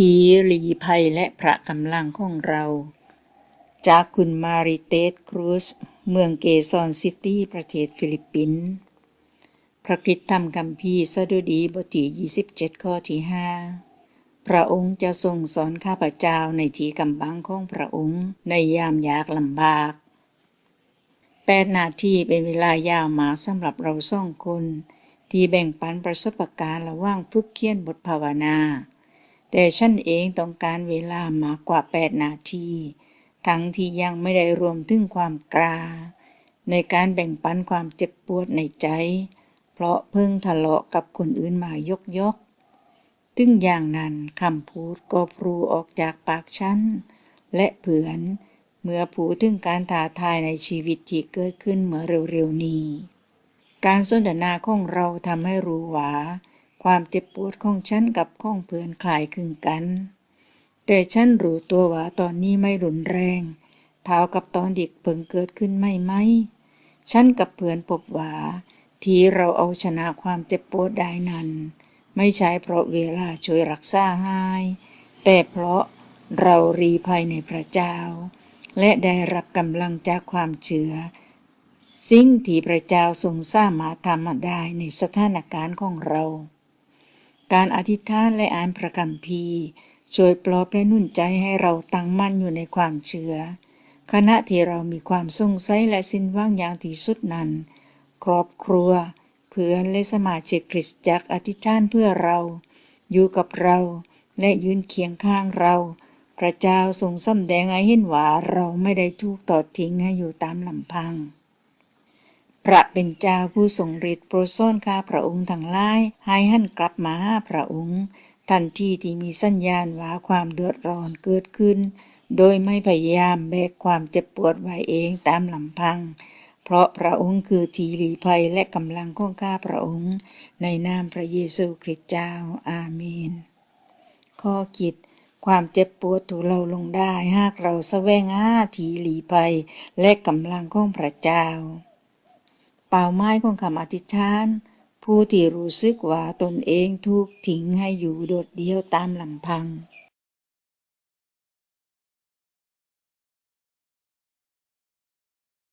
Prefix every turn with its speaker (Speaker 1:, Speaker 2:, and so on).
Speaker 1: ทีหลีภัยและพระกำลังของเรา จากคุณมาริเตสครูสเมืองเกซอนซิตี้ ประเทศฟิลิปปินส์พระคริสตธรรมคัมภีร์สดุดีบทที่27 ข้อที่ 5 พระองค์จะทรงสอนข้าพเจ้าในที่กำบังของพระองค์ในยามยากลำบากแปดนาทีเป็นเวลายาวมาสำหรับเราสองคน ที่แบ่งปันประสบการณ์ระหว่างฝึกเขียนบทภาวนา แต่ฉันเองต้องการเวลามากกว่า 8 นาที ทั้งที่ยังไม่ได้รวมถึงความกล้าในการแบ่งปันความเจ็บปวดในใจ เพราะเพิ่งทะเลาะกับคนอื่นมายกยกถึงอย่างนั้นคำพูดก็พลูออกจากปากฉันและเผือนเมื่อผูถึงการท้าทายในชีวิตที่เกิดขึ้นเมื่อเร็วๆนี้ การสนทนาของเราทำให้รู้ว่า ความเจ็บปวดของฉันกับของเพื่อนคล้ายคลึงกัน แต่ฉันรู้ตัวว่าตอนนี้ไม่รุนแรงเท่ากับตอนเด็กเพิ่งเกิดขึ้นไม่ไหม ฉันกับเพื่อนพบว่าที่เราเอาชนะความเจ็บปวดได้นั้น ไม่ใช่เพราะเวลาช่วยรักษาหาย แต่เพราะเรารีภัยในพระเจ้า และได้รับกำลังจากความเชื่อสิ่งที่พระเจ้าทรงสร้างมารถทำมาได้ในสถานการณ์ของเรา การอธิษฐานและอ่านพระคัมภีร์ช่วยปลอบและนุ่นใจให้เราตั้งมั่นอยู่ในความเชื่อ ขณะที่เรามีความสงสัยและสิ้นหว่างอย่างที่สุดนั้น ครอบครัว เพื่อนและสมาชิกคริสตจักรอธิษฐานเพื่อเรา อยู่กับเราและยืนเคียงข้างเรา พระเจ้าทรงสำแดงให้เห็นว่าเราไม่ได้ถูกตอดทิ้งให้อยู่ตามลำพัง พระเป็นเจ้าผู้ทรงฤทธิ์โปรดซ่อนข้าพระองค์ทั้งหลายให้หันกลับมาหาพระองค์ ทันทีที่มีสัญญาณว่าความเดือดร้อนเกิดขึ้น โดยไม่พยายามแบกความเจ็บปวดไว้เองตามลำพัง เพราะพระองค์คือทีหลีภัยและกำลังของข้าพระองค์ ในนามพระเยซูคริสต์เจ้าอาเมน ข้อคิดความเจ็บปวดถูกเราลงได้หากเราแสวงหาทีหลีภัยและกำลังของพระเจ้า เป้าหมายของคำอธิษฐาน ผู้ที่รู้สึกว่าตนเองถูกทิ้งให้อยู่โดดเดี่ยวตามลำพัง